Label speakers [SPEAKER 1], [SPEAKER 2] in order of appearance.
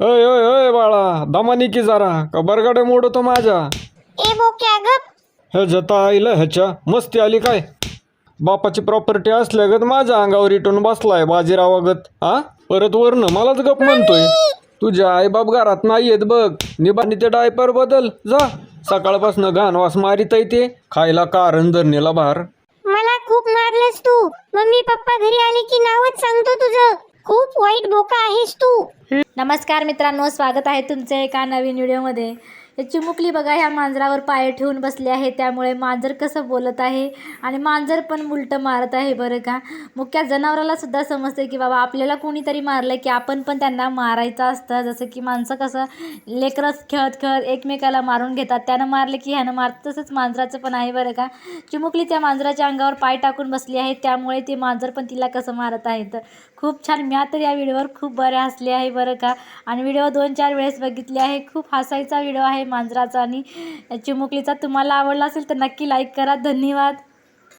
[SPEAKER 1] अय अय अय बाळा दमानी की जरा. का बरगाडे मोडतो माझ्या.
[SPEAKER 2] ए बोक्या गप.
[SPEAKER 1] हे जता आईला ह्याच्या मस्ती आली काय? बापाची प्रॉपर्टी असल्यागत माझ्या अंगावर इटून बसलाय बाजीरावागत हा परत वरनं मलाच गप म्हणतोय. तुझ्या आईबाप घरात नाही येत बघ. निबानी ते डायपर बदल. जा. सकाळपासून घाण वास मारित ते. खायला कारण धरणीला भार
[SPEAKER 2] मला खूप मारलंस तू. मम्मी पप्पा घरी आले की नावच सांगतो तुझं. खूप भोका आहेस तू.
[SPEAKER 3] नमस्कार मित्रांनो स्वागत आहे तुमचं एका नवीन व्हिडिओमध्ये. चिमुकली बघा ह्या मांजरावर पाय ठेवून बसले आहे. त्यामुळे मांजर कसं बोलत आहे आणि मांजर पण उलटं मारत आहे बरं का. मुख्या जनावराला सुद्धा समजते की बाबा आपल्याला कोणीतरी मारलं की आपण पण त्यांना मारायचं असतं. जसं की माणसं कसं लेकरच खेळत खेळत एकमेकाला मारून घेतात. त्यानं मारलं की ह्यानं मारत तसंच मांजराचं पण आहे बरं का. चिमुकली त्या मांजराच्या अंगावर पाय टाकून बसली आहे. त्यामुळे ते मांजर पण तिला कसं मारत आहे. तर खूप छान. मी तर या व्हिडिओवर खूप बरे हसले आहे बरं का. आणि व्हिडिओ दोन चार वेळेस बघितले आहे. खूप हसायचा व्हिडिओ आहे. आहे मांजराचा आणि चिमुकलीचा. तुम्हाला आवडला असेल तर नक्की लाईक करा. धन्यवाद.